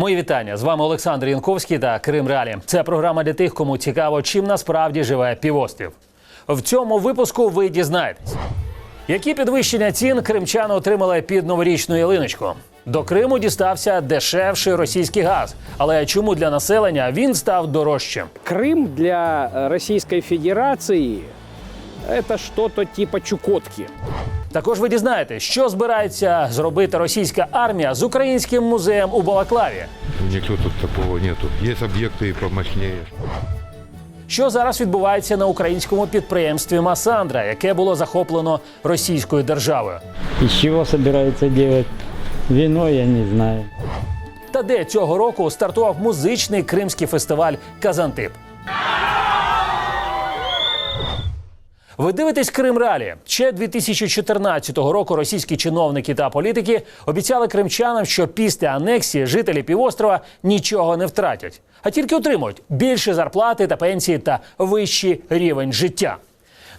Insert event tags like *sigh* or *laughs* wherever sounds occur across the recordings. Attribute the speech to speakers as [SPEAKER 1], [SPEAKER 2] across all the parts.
[SPEAKER 1] Мої вітання з вами Олександр Янковський та Крим Реалі. Це програма для тих, кому цікаво, чим насправді живе півострів. В цьому випуску ви дізнаєтесь, які підвищення цін кримчани отримали під новорічну ялиночку. До Криму дістався дешевший російський газ. Але чому для населення він став дорожчим?
[SPEAKER 2] Крым для э, Российской Федерации это что-то типа Чукотки.
[SPEAKER 1] Також ви дізнаєтесь, що збирається зробити російська армія з українським музеєм у Балаклаві.
[SPEAKER 3] Ничего тут такого нету. Есть объекты и помощнее.
[SPEAKER 1] Що зараз відбувається на українському підприємстві Масандра, яке було захоплено російською державою?
[SPEAKER 4] Из чего собирается делать вино, я не знаю.
[SPEAKER 1] Та де цього року стартував музичний кримський фестиваль Казантип. Ви дивитесь Крим Ралі. Ще 2014 року російські чиновники та політики обіцяли кримчанам, що після анексії жителі півострова нічого не втратять, а тільки отримують більше зарплати та пенсії та вищий рівень життя.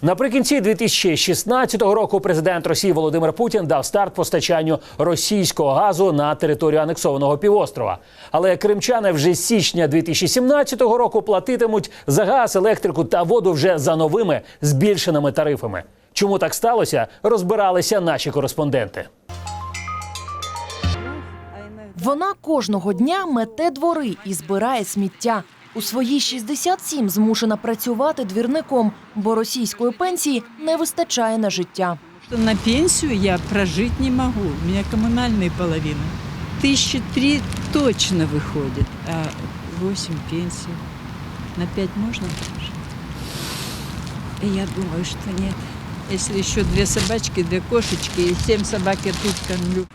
[SPEAKER 1] Наприкінці 2016 року президент Росії Володимир Путін дав старт постачанню російського газу на територію анексованого півострова. Але кримчани вже з січня 2017 року платитимуть за газ, електрику та воду вже за новими збільшеними тарифами. Чому так сталося? Розбиралися наші кореспонденти.
[SPEAKER 5] Вона кожного дня мете двори і збирає сміття. У свої 67 змушена працювати двірником, бо російської пенсії не вистачає на життя.
[SPEAKER 6] что на пенсию я прожить не могу. У меня коммунальные половины. Тысячи три точно выходит, а восемь пенсий. На пять можно прожить? И я думаю, что нет. Если еще две собачки, две кошечки и семь собак я тут кормлю.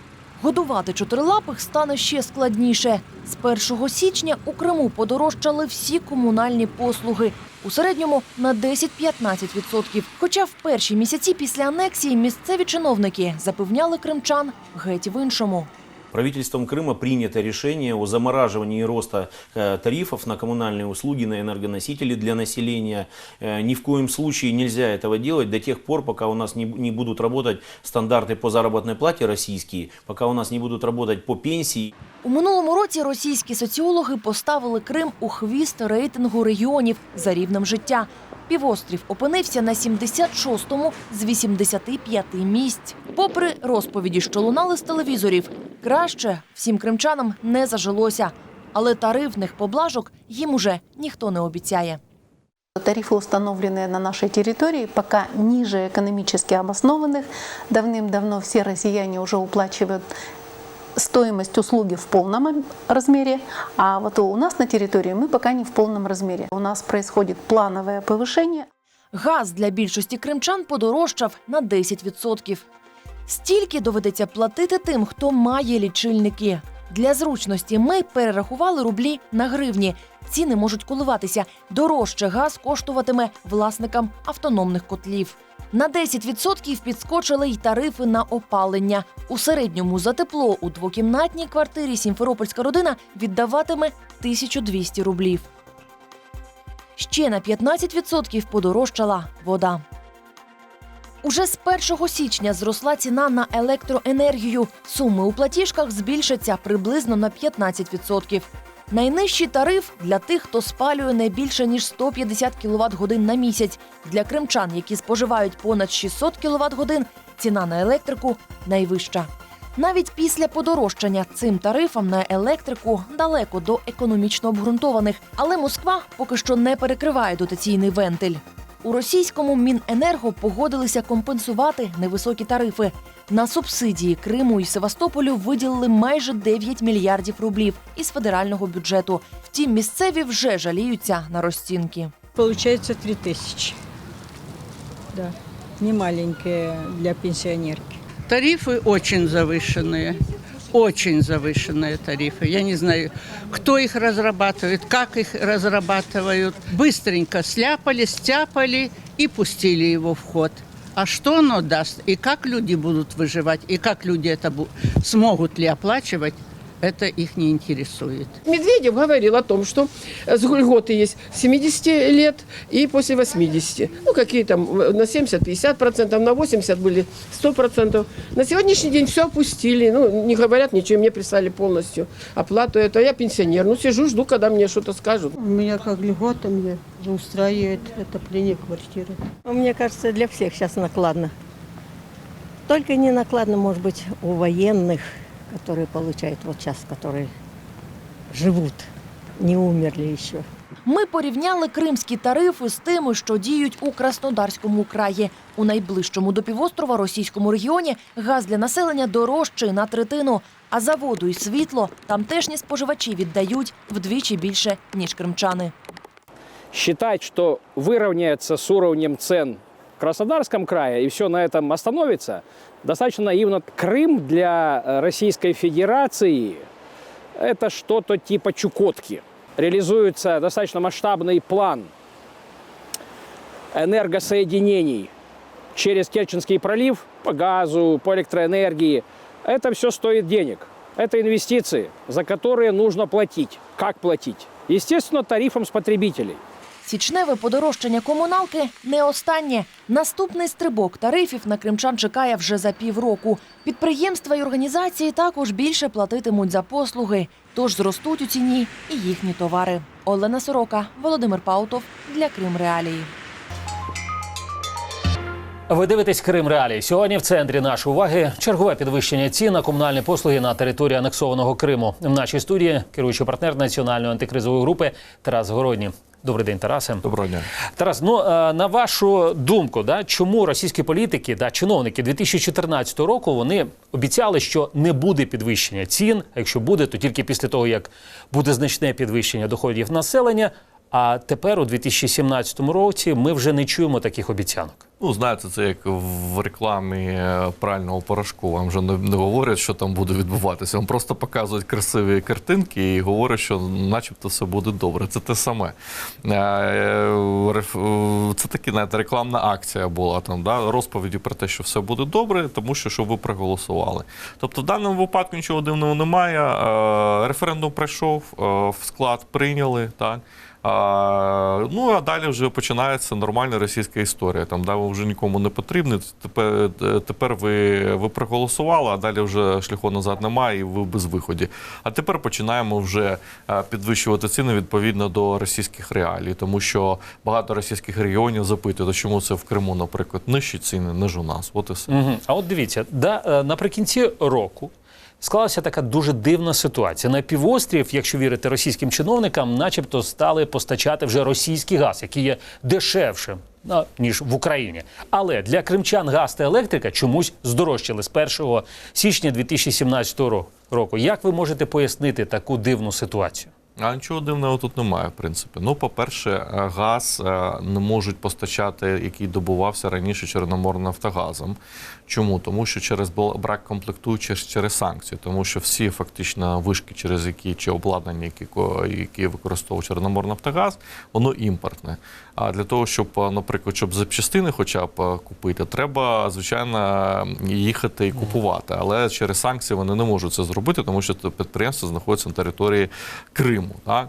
[SPEAKER 5] Годувати чотирилапих стане ще складніше. З 1 січня у Криму подорожчали всі комунальні послуги. У середньому на 10-15%. Хоча в перші місяці після анексії місцеві чиновники запевняли кримчан геть в іншому.
[SPEAKER 7] Правительством Крыма принято решение о замораживании роста э, тарифов на коммунальные услуги, на энергоносители для населения. Э, Ни в коем случае нельзя этого делать до тех пор, пока у нас не, не будут работать стандарты по заработной плате российские, пока у нас не будут работать по пенсии.
[SPEAKER 5] У минулому році російські соціологи поставили Крим у хвіст рейтингу регіонів за рівнем життя. Півострів опинився на 76-му з 85 місць. Попри розповіді, що лунали з телевізорів, краще всім кримчанам не зажилося. Але тарифних поблажок їм уже ніхто не обіцяє.
[SPEAKER 8] Тарифы, установленные на нашей территории, пока ниже экономически обоснованных. Давным-давно все россияне уже уплачивают стоимость услуги в полном размере, а вот у нас на территории мы пока не в полном размере. У нас происходит плановое повышение.
[SPEAKER 5] Газ для більшості кримчан подорожчав на 10%. Стільки доведеться платити тим, хто має лічильники. Для зручності ми перерахували рублі на гривні. Ціни можуть коливатися. Дорожче газ коштуватиме власникам автономних котлів. На 10% підскочили й тарифи на опалення. У середньому за тепло у двокімнатній квартирі сімферопольська родина віддаватиме 1200 рублів. Ще на 15% подорожчала вода. Уже з 1 січня зросла ціна на електроенергію. Суми у платіжках збільшаться приблизно на 15%. Найнижчий тариф для тих, хто спалює не більше ніж 150 кВт годин на місяць. Для кримчан, які споживають понад 600 кВт годин, ціна на електрику найвища. Навіть після подорожчання цим тарифам на електрику далеко до економічно обґрунтованих, але Москва поки що не перекриває дотаційний вентиль. У російському Міненерго погодилися компенсувати невисокі тарифи. На субсидії Криму і Севастополю виділили майже 9 мільярдів рублів із федерального бюджету. Втім, місцеві вже жаліються на розцінки.
[SPEAKER 6] Получается три тысячи. Да, не маленькие для пенсионерки.
[SPEAKER 9] Тарифы очень завышенные. Очень завышенные тарифы. Я не знаю, кто их разрабатывает, как их разрабатывают. Быстренько сляпали, стяпали и пустили его в ход. А что оно даст? И как люди будут выживать? И как люди это смогут ли оплачивать? Это их не интересует.
[SPEAKER 10] Медведев говорил о том, что э, с льготы есть с 70 лет и после 80. Ну, какие там э, на 70-50%, на 80 были 100%. На сегодняшний день все опустили. Ну, не говорят ничего, мне прислали полностью оплату. Это я пенсионер. Ну, сижу, жду, когда мне что-то скажут.
[SPEAKER 11] У меня как льгота мне устраивает отопление квартиры.
[SPEAKER 12] Мне кажется, для всех сейчас накладно. Только не накладно, может быть, у военных, которые получают вот сейчас, которые живут, не умерли еще.
[SPEAKER 5] Ми порівняли кримські тарифи з тими, що діють у Краснодарському краї. У найближчому до півострова російському регіоні газ для населення дорожчий на третину. А за воду і світло тамтешні споживачі віддають вдвічі більше ніж кримчани.
[SPEAKER 2] Считать, что выровняется с уровнем цен в Краснодарском крае и все на этом остановится, достаточно наивно. Крым для э, Российской Федерации – это что-то типа Чукотки. Реализуется достаточно масштабный план энергосоединений через Керченский пролив по газу, по электроэнергии. Это все стоит денег. Это инвестиции, за которые нужно платить. Как платить? Естественно, тарифом с потребителей.
[SPEAKER 5] Січневе подорожчання комуналки не останнє. Наступний стрибок тарифів на кримчан чекає вже за півроку. Підприємства й організації також більше платитимуть за послуги, тож зростуть у ціні і їхні товари. Олена Сорока, Володимир Паутов для Крим Реалії.
[SPEAKER 1] Ви дивитесь Крим Реалії. Сьогодні в центрі нашої уваги чергове підвищення цін на комунальні послуги на території анексованого Криму. В нашій студії керуючий партнер національної антикризової групи Тарас Городні. Добрий день, Тарасе.
[SPEAKER 3] Доброго дня.
[SPEAKER 1] Тарас, ну е, на вашу думку, да, чому російські політики, да, чиновники 2014 року вони обіцяли, що не буде підвищення цін. А якщо буде, то тільки після того, як буде значне підвищення доходів населення. А тепер, у 2017 році, ми вже не чуємо таких обіцянок.
[SPEAKER 13] Ну, знаєте, це як в рекламі е, прального порошку. Вам вже не, не говорять, що там буде відбуватися. Вам просто показують красиві картинки і говорять, що начебто все буде добре. Це те саме. Е, е, Це такі, знаєте, рекламна акція була там, да, розповіді про те, що все буде добре, тому що щоб ви проголосували. Тобто, в даному випадку нічого дивного немає. Референдум пройшов, в склад прийняли. Так. А, ну а далі вже починається нормальна російська історія. Там да, ви вже нікому не потрібні. Тепер, тепер ви, ви проголосували, а далі вже шляху назад немає, і ви без виході. А тепер починаємо вже підвищувати ціни відповідно до російських реалій, тому що багато російських регіонів запитують, чому це в Криму, наприклад, нижчі ціни, ніж у нас. От і все.
[SPEAKER 1] Угу. А от дивіться, да, е, наприкінці року склалася така дуже дивна ситуація. На півострів, якщо вірити російським чиновникам, начебто стали постачати вже російський газ, який є дешевшим. Ніж в Україні, але для кримчан газ та електрика чомусь здорожчали з 1 січня 2017 року. Як ви можете пояснити таку дивну ситуацію?
[SPEAKER 13] А нічого дивного тут немає, в принципі. Ну, по-перше, е, газ е, не можуть постачати, який добувався раніше Чорноморнафтогазом. Чому? Тому що через брак комплектуючих через санкції, тому що всі фактично вишки, через які чи обладнання, які, які використовує Чорноморнафтогаз, воно імпортне. А для того, щоб, наприклад, щоб запчастини хоча б купити, треба, звичайно, їхати і купувати. Але через санкції вони не можуть це зробити, тому що підприємство знаходиться на території Криму. Так?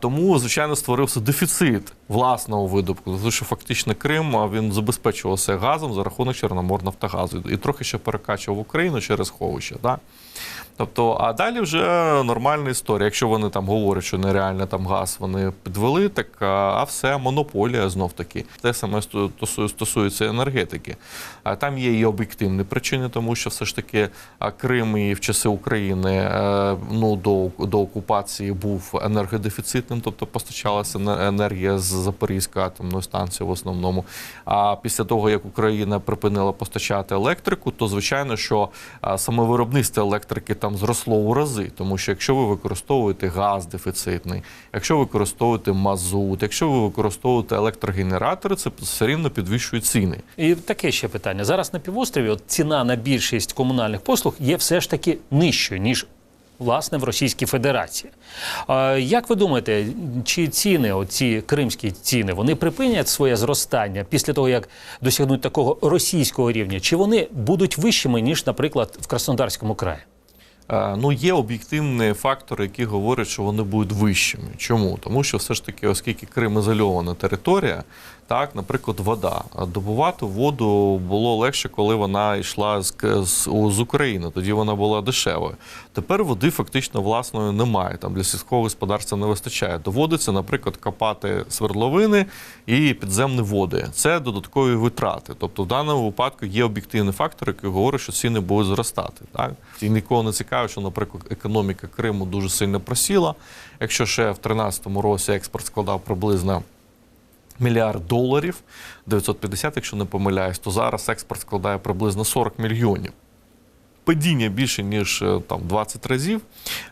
[SPEAKER 13] Тому, звичайно, створився дефіцит власного видобутку, тому що фактично Крим він забезпечувався газом за рахунок Чорноморнафтогазу і трохи ще перекачував Україну через сховище. Так? Тобто, а далі вже нормальна історія. Якщо вони там говорять, що нереально там газ вони підвели, так а, все монополія знов таки. Те саме стосується енергетики. А там є і об'єктивні причини, тому що все ж таки Крим і в часи України е, ну до, до окупації був енергодефіцитним, тобто постачалася енергія з Запорізької атомної станції в основному. А після того як Україна припинила постачати електрику, то звичайно, що саме виробництво електрики там зросло у рази, тому що якщо ви використовуєте газ дефіцитний, якщо ви використовуєте мазут, якщо ви використовуєте електрогенератори, це все рівно підвищує ціни.
[SPEAKER 1] І таке ще питання. Зараз на півострові от ціна на більшість комунальних послуг є все ж таки нижчою, ніж власне в Російській Федерації. Як ви думаєте, чи ціни, оці кримські ціни, вони припинять своє зростання після того, як досягнуть такого російського рівня? Чи вони будуть вищими, ніж, наприклад, в Краснодарському краї?
[SPEAKER 13] Ну, є об'єктивні фактори, які говорять, що вони будуть вищими. Чому? Тому що все ж таки, оскільки Крим ізольована територія, так, наприклад, вода. Добувати воду було легше, коли вона йшла з, з, з України. Тоді вона була дешевою. Тепер води фактично власної немає. Там для сільського господарства не вистачає. Доводиться, наприклад, копати свердловини і підземні води. Це додаткові витрати. Тобто, в даному випадку є об'єктивний фактор, який говорить, що ціни будуть зростати. Так і нікого не цікаво, що, наприклад, економіка Криму дуже сильно просіла. Якщо ще в 2013 році експорт складав приблизно мільярд доларів, 950, якщо не помиляюсь, то зараз експорт складає приблизно 40 мільйонів. Падіння більше ніж е, там 20 разів.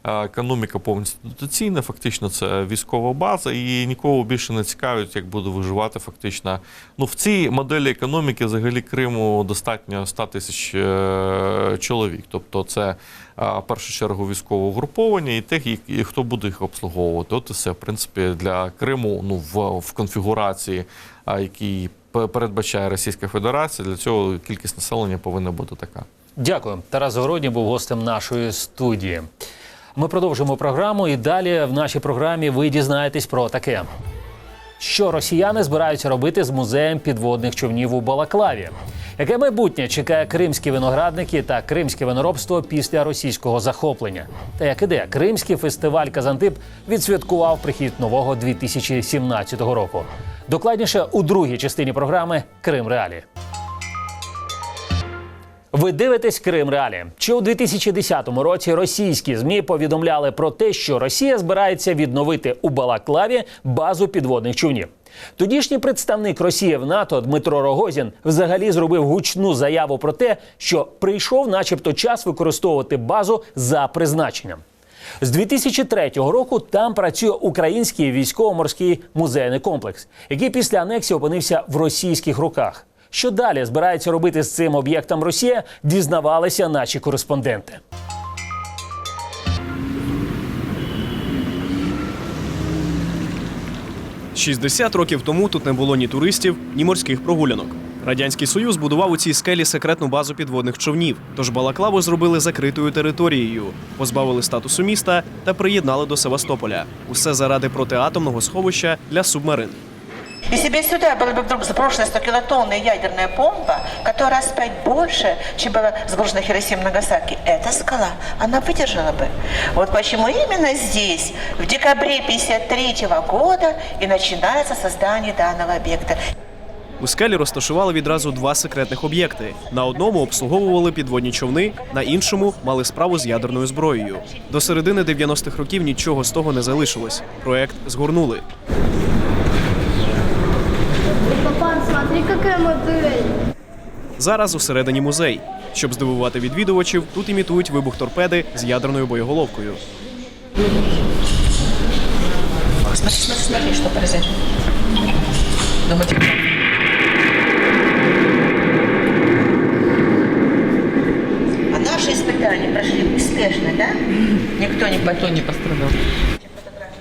[SPEAKER 13] Е, Економіка повністю дотаційна, фактично це військова база, і нікого більше не цікавить, як буде виживати фактично. Ну в цій моделі економіки взагалі Криму достатньо 100 тисяч е, чоловік. Тобто, це в першу чергу військове угруповання і тих, і- хто буде їх обслуговувати. От і все, в принципі, для Криму ну в, в конфігурації, який передбачає Російська Федерація, для цього кількість населення повинна бути така.
[SPEAKER 1] Дякую. Тарас Загородній був гостем нашої студії. Ми продовжимо програму, і далі в нашій програмі ви дізнаєтесь про таке. Що росіяни збираються робити з музеєм підводних човнів у Балаклаві? Яке майбутнє чекає кримські виноградники та кримське виноробство після російського захоплення? Та як іде, Кримський фестиваль Казантип відсвяткував прихід нового 2017 року. Докладніше у другій частині програми Крим Реалі. Ви дивитесь Крим Реалі. Чи у 2010 році російські змі повідомляли про те, що Росія збирається відновити у Балаклаві базу підводних човнів? Тодішній представник Росії в НАТО Дмитро Рогозін взагалі зробив гучну заяву про те, що прийшов, начебто, час використовувати базу за призначенням. З 2003 року там працює український військово-морський музейний комплекс, який після анексії опинився в російських руках. Що далі збирається робити з цим об'єктом Росія, дізнавалися наші кореспонденти.
[SPEAKER 14] – 60 років тому тут не було ні туристів, ні морських прогулянок. Радянський Союз будував у цій скелі секретну базу підводних човнів, тож Балаклаву зробили закритою територією, позбавили статусу міста та приєднали до Севастополя. Усе заради протиатомного сховища для субмарин.
[SPEAKER 15] Если бы сюда была бы вдруг сброшена 100-килотонная ядерная бомба, которая спать больше, чем была сброшена Хиросима Нагасаки, эта скала, она выдержала бы. Вот почему именно здесь, в декабре 1953 года, и начинается создание данного объекта.
[SPEAKER 14] У скелі розташували відразу два секретних об'єкти. На одному обслуговували підводні човни, на іншому мали справу з ядерною зброєю. До середини 90-х років нічого з того не залишилось. Проект згорнули.
[SPEAKER 16] Какая модель.
[SPEAKER 14] Зараз усередині музей. Щоб здивувати відвідувачів, тут імітують вибух торпеди з ядерною боєголовкою.
[SPEAKER 15] Смотри, смотри, смотри, что произойдет. Думаете, А наши испытания прошли успешно, да? Никто не, Никто не пострадал.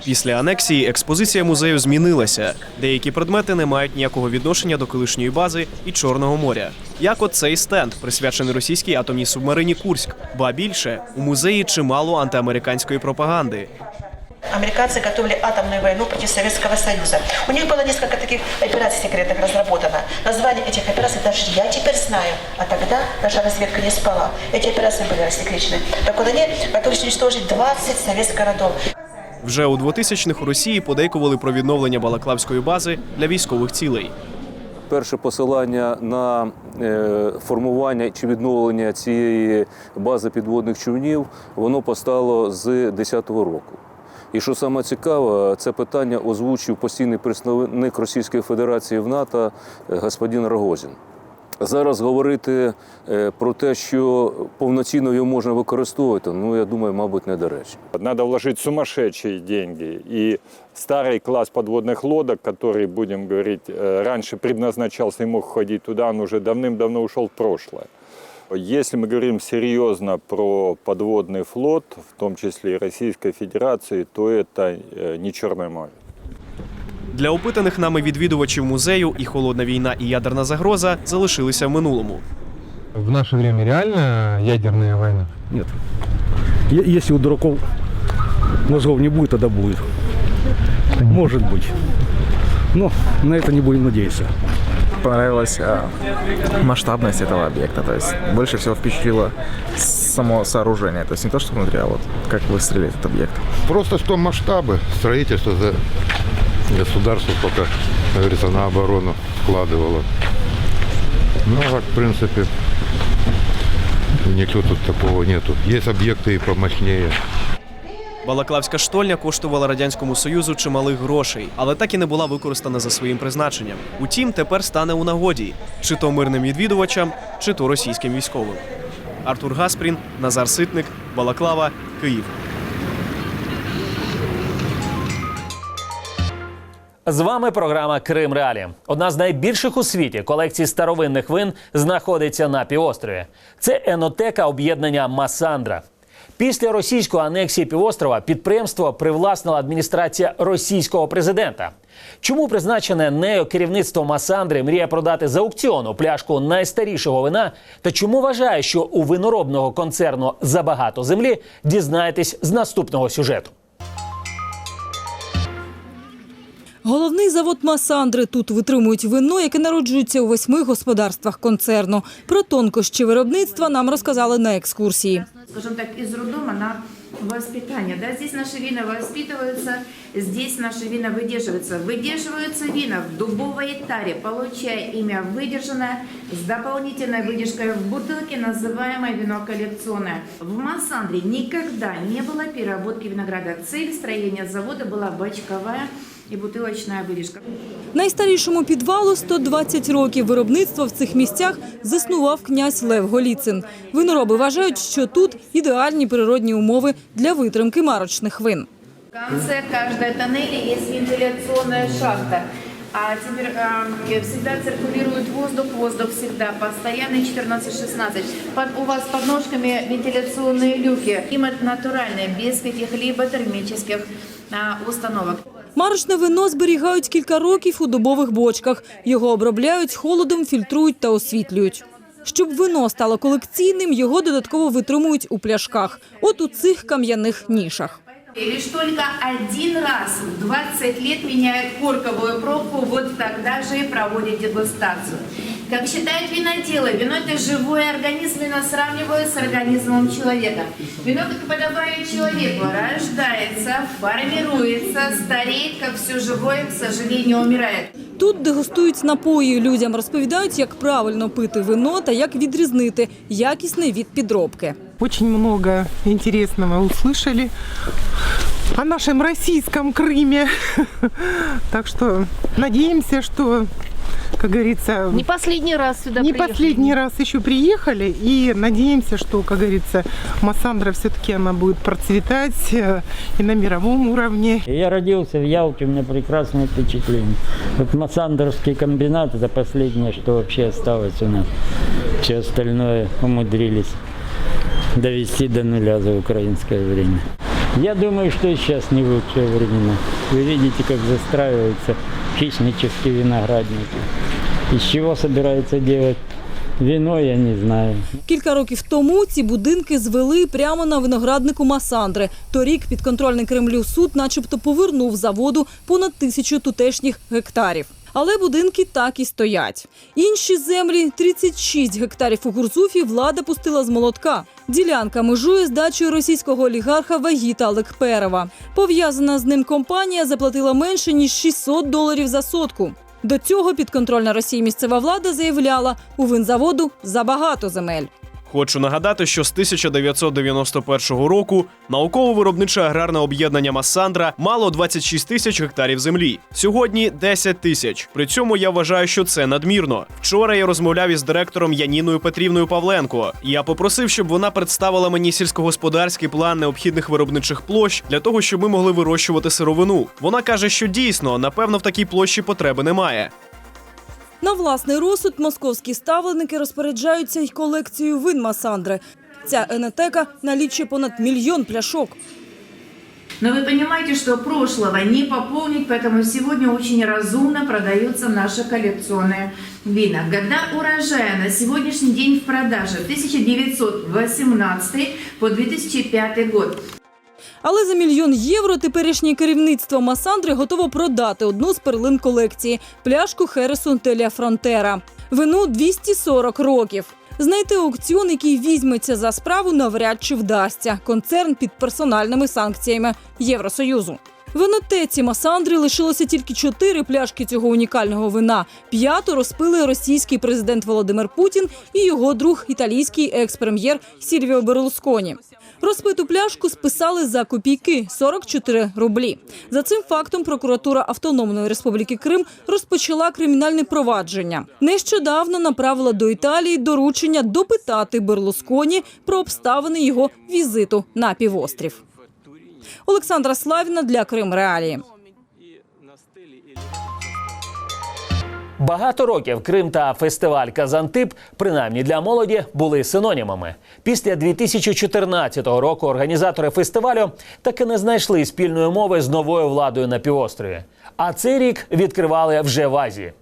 [SPEAKER 14] Після анексії експозиція музею змінилася. Деякі предмети не мають ніякого відношення до колишньої бази і Чорного моря. Як от цей стенд, присвячений російській атомній субмарині Курськ. Ба більше у музеї чимало антиамериканської пропаганди.
[SPEAKER 15] Американцы готовили атомную войну против Советского Союза. У них было несколько таких операций секретных разработано. Название этих операций даже я теперь знаю. А тогда наша разведка не спала. Эти операции были рассекречены. Так вот они готовились уничтожить 20 советских городов.
[SPEAKER 14] Вже у 2000-х у Росії подейкували про відновлення Балаклавської бази для військових цілей.
[SPEAKER 17] Перше посилання на е, формування чи відновлення цієї бази підводних човнів воно постало з 2010 року. І що саме цікаве, це питання озвучив постійний представник Російської Федерації в НАТО е, господин Рогозін. Зараз говорити е, про те, що повноцінно його можна використовувати, ну я думаю, мабуть, недоречно.
[SPEAKER 18] Надо вложить сумасшедшие деньги. И старый класс подводных лодок, который, будем говорить, э, раньше предназначался и мог входить туда, он уже давным-давно ушел в прошлое. Если мы говорим серьезно про подводный флот, в том числе и Российской Федерации, то это э, не Черное море.
[SPEAKER 14] Для опитаних нами відвідувачів музею і холодна війна, і ядерна загроза залишилися в минулому.
[SPEAKER 19] В наше время реально ядерная война?
[SPEAKER 14] Нет.
[SPEAKER 19] Е- Если у дураков мозгов не будет, тогда будет. Может быть. Но на это не будем надеяться.
[SPEAKER 20] Понравилась а, масштабность этого объекта. То есть больше всего впечатлило само сооружение. То есть не то, что внутри, а вот как выстрелит этот объект.
[SPEAKER 3] Просто что масштабы строительства за государство пока, как говорится, на оборону вкладывало. Ну, а так, в принципе, ничего тут такого нету. Есть объекты и помощнее.
[SPEAKER 14] Балаклавська штольня коштувала радянському союзу чималих грошей, але так і не була використана за своїм призначенням. Утім, тепер стане у нагоді чи то мирним відвідувачам, чи то російським військовим. Артур Гаспрін, Назар Ситник, Балаклава, Київ.
[SPEAKER 1] З вами програма Крим Реалі. Одна з найбільших у світі колекцій старовинних вин знаходиться на півострові. Це енотека об'єднання Масандра. Після російської анексії півострова підприємство привласнила адміністрація російського президента. Чому призначене нею керівництво Масандри мріє продати з аукціону пляшку найстарішого вина? Та чому вважає, що у виноробного концерну забагато землі, дізнаєтесь з наступного сюжету.
[SPEAKER 21] Головний завод Масандри тут витримують вино, яке народжується у восьми господарствах концерну. Про тонкощі виробництва нам розказали на екскурсії.
[SPEAKER 22] скажем так, из роддома на воспитание. Да, здесь наши вина воспитываются, здесь наши вина выдерживаются. Выдерживаются вина в дубовой таре, получая имя выдержанное с дополнительной выдержкой в бутылке, называемое вино коллекционное. В Массандре никогда не было переработки винограда. Цель строения завода была бочковая и бутылочная выдержка.
[SPEAKER 21] Найстарішому підвалу 120 років. Виробництво в цих місцях заснував князь Лев Голіцин. Винороби вважають, що тут ідеальні природні умови для витримки марочних вин.
[SPEAKER 22] В конце каждой тоннели есть вентиляционная шахта. А теперь э, всегда циркулирует воздух, воздух всегда постоянный 14-16. Под, у вас под ножками вентиляционные люки. Климат натуральный, без каких-либо термических э, установок.
[SPEAKER 21] Марочне вино зберігають кілька років у дубових бочках. Його обробляють, холодом фільтрують та освітлюють. Щоб вино стало колекційним, його додатково витримують у пляшках, от у цих кам'яних нішах.
[SPEAKER 22] И лишь только один раз в 20 лет меняют корковую пробку, вот тогда же и проводят дегустацию. Как считают виноделы, вино – это живой организм, вино сравнивают с организмом человека. Вино, как подобает человеку, рождается, формируется, стареет, как все живое, к сожалению, умирает.
[SPEAKER 21] Тут дегустують напої. Людям розповідають, як правильно пити вино та як відрізнити якісне від підробки.
[SPEAKER 23] Очень много интересного услышали о нашем российском Крыме. *laughs* Так что надеемся, что, как говорится,
[SPEAKER 24] Не последний раз сюда
[SPEAKER 23] не
[SPEAKER 24] приехали.
[SPEAKER 23] последний раз еще приехали. И надеемся, что, как говорится, Массандра все-таки она будет процветать э, и на мировом уровне.
[SPEAKER 4] Я родился в Ялте, у меня прекрасное впечатление. Вот Массандровский комбинат – это последнее, что вообще осталось у нас. Все остальное умудрились довести до нуля за украинское время. Я думаю, что и сейчас не лучшие времена. Вы видите, как застраиваются хищнические виноградники. Из чего собираются делать вино, я не знаю.
[SPEAKER 21] Кілька років тому ці будинки звели прямо на винограднику Масандри. Торік підконтрольний Кремлю суд начебто повернув заводу понад тисячу тутешніх гектарів. Але будинки так і стоять. Інші землі 36 гектарів у Гурзуфі влада пустила з молотка. Ділянка межує з дачею російського олігарха Вагіта Лекперова. Пов'язана з ним компанія заплатила менше ніж 600 доларів за сотку. До цього підконтрольна Росії місцева влада заявляла, у винзаводу забагато земель.
[SPEAKER 14] Хочу нагадати, що з 1991 року науково-виробниче аграрне об'єднання Массандра мало 26 тисяч гектарів землі. Сьогодні 10 тисяч. При цьому я вважаю, що це надмірно. Вчора я розмовляв із директором Яніною Петрівною Павленко. Я попросив, щоб вона представила мені сільськогосподарський план необхідних виробничих площ для того, щоб ми могли вирощувати сировину. Вона каже, що дійсно, напевно, в такій площі потреби немає.
[SPEAKER 21] На власний розсуд московські ставленики розпоряджаються й колекцією вин Масандри. Ця енетека налічує понад мільйон пляшок.
[SPEAKER 22] Но вы понимаете, что прошлого не пополнить, поэтому сегодня очень разумно продаются наши коллекционные вина. Года урожая на сегодняшний день в продаже 1918 по 2005 год.
[SPEAKER 21] Але за мільйон євро теперішнє керівництво Масандри готово продати одну з перлин колекції пляшку Хересу Теля Фронтера. Вину 240 років. Знайти аукціон, який візьметься за справу, навряд чи вдасться. Концерн під персональними санкціями Євросоюзу. В енотеці Масандри лишилося тільки чотири пляшки цього унікального вина. П'яту розпили російський президент Володимир Путін і його друг італійський екс-прем'єр Сільвіо Берлусконі. Розпиту пляшку списали за копійки 44 рублі. За цим фактом прокуратура Автономної Республіки Крим розпочала кримінальне провадження. Нещодавно направила до Італії доручення допитати Берлусконі про обставини його візиту на півострів. Олександра Славіна для Крим Реалії.
[SPEAKER 1] Багато років Крим та фестиваль Казантип, принаймні для молоді, були синонімами. Після 2014 року організатори фестивалю таки не знайшли спільної мови з новою владою на півострові. А цей рік відкривали вже в Азії.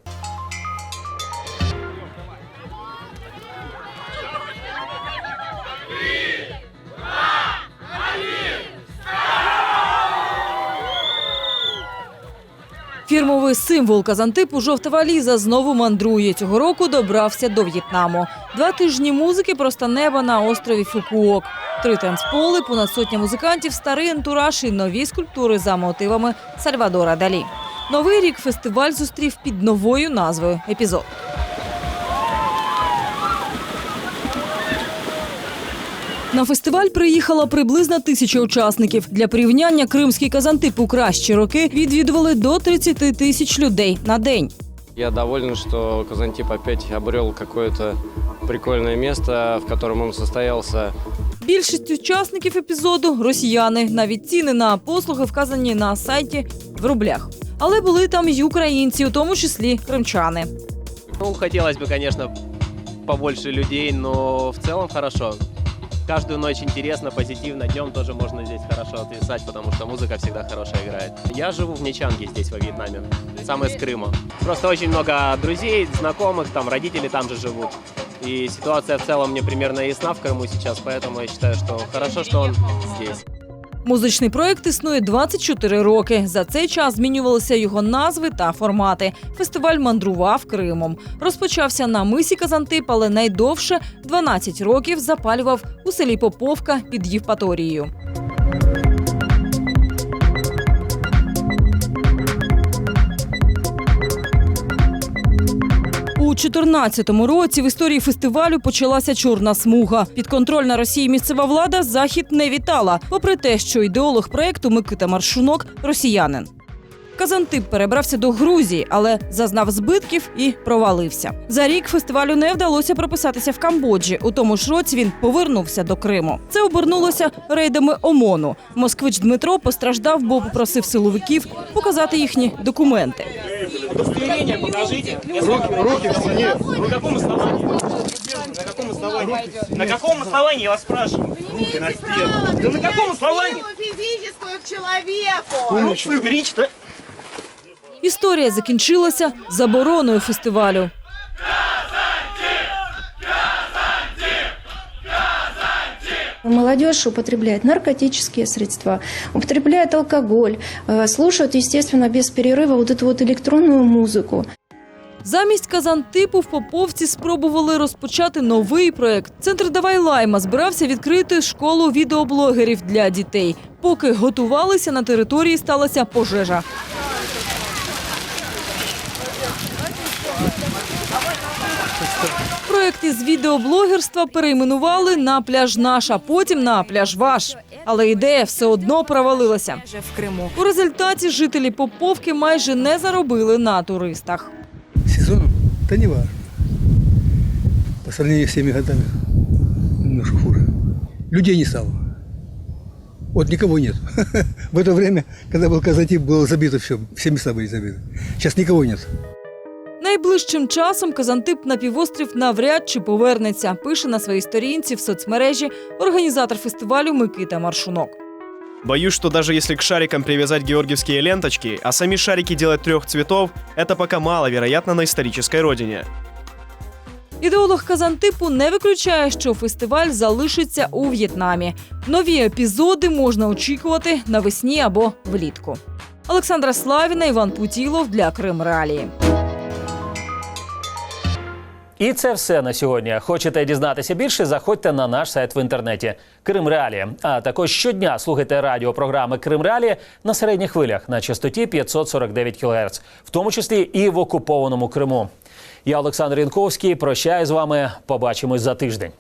[SPEAKER 21] Фірмовий символ Казантипу жовта валіза знову мандрує. Цього року добрався до В'єтнаму. Два тижні музики просто неба на острові Фукуок. Три танцполи, понад сотня музикантів, старий антураж і нові скульптури за мотивами Сальвадора Далі. Новий рік фестиваль зустрів під новою назвою Епізод. На фестиваль приїхала приблизно тисяча учасників. Для порівняння кримський казантип у кращі роки відвідували до 30 тисяч людей на день.
[SPEAKER 25] Я доволен, что Казантип опять обрел какое-то прикольное место, в котором он состоялся.
[SPEAKER 21] Більшість учасників епізоду росіяни. Навіть ціни на послуги вказані на сайті в рублях. Але були там й українці, у тому числі кримчани.
[SPEAKER 26] Ну, хотелось бы, конечно, побольше людей, но в целом хорошо. Каждую ночь интересно, позитивно. Днем тоже можно здесь хорошо отвисать, потому что музыка всегда хорошая играет. Я живу в Нечанге здесь, во Вьетнаме. Сам из Крыма. Просто очень много друзей, знакомых, там родители там же живут. И ситуация в целом мне примерно ясна в Крыму сейчас, поэтому я считаю, что хорошо, что он здесь.
[SPEAKER 21] Музичний проект існує 24 роки. За цей час змінювалися його назви та формати. Фестиваль мандрував Кримом. Розпочався на мисі Казантип, але найдовше 12 років запалював у селі Поповка під Євпаторією. У 2014 році в історії фестивалю почалася чорна смуга. Підконтрольна Росії місцева влада захід не вітала, попри те, що ідеолог проекту Микита Маршунок росіянин. Казантип перебрався до Грузії, але зазнав збитків і провалився. За рік фестивалю не вдалося прописатися в Камбоджі. У тому ж році він повернувся до Криму. Це обернулося рейдами ОМОНу. Москвич Дмитро постраждав, бо попросив силовиків показати їхні документи.
[SPEAKER 27] Удостоверение покажите. Руки, руки стене. На каком основании? На каком основании? На каком основании, я вас спрашиваю? Руки на стену. Да на каком основании?
[SPEAKER 16] физическую к человеку.
[SPEAKER 27] Ну, вы говорите, да?
[SPEAKER 21] Історія закінчилася забороною фестивалю.
[SPEAKER 24] Молодежь употребляет наркотические средства, употребляет алкоголь, э, слушают, естественно, без перерыва вот эту вот электронную музыку.
[SPEAKER 21] Замість казантипу в Поповці спробували розпочати новий проект. Центр Давай Лайма збирався відкрити школу відеоблогерів для дітей. Поки готувалися на території, сталася пожежа. Проект із відеоблогерства перейменували на пляж наш, а потім на пляж ваш. Але ідея все одно провалилася. В Криму у результаті жителі Поповки майже не заробили на туристах.
[SPEAKER 28] сезоном, да не важно. По сравнению с всеми годами, немножко хуже. Людей не стало. Вот никого нет. *laughs* В это время, когда был Казатип, было забито все. Все места были забиты. Сейчас никого нет.
[SPEAKER 21] Найближчим часом Казантип на півострів навряд чи повернеться. Пише на своїй сторінці в соцмережі організатор фестивалю Микита Маршунок.
[SPEAKER 14] Боюсь, что даже если к шарикам привязать георгиевские ленточки, а сами шарики делать трех цветов, это пока маловероятно на исторической родине.
[SPEAKER 21] Ідеолог Казантипу не виключає, що фестиваль залишиться у В'єтнамі. Нові епізоди можна очікувати навесні або влітку. Олександра Славіна, Іван Путілов для Крим Реалії.
[SPEAKER 1] І це все на сьогодні. Хочете дізнатися більше? Заходьте на наш сайт в інтернеті Крим Реалі. А також щодня слухайте радіопрограми Крим Реалі на середніх хвилях на частоті 549 кГц, в тому числі і в окупованому Криму. Я Олександр Янковський. Прощаю з вами. Побачимось за тиждень.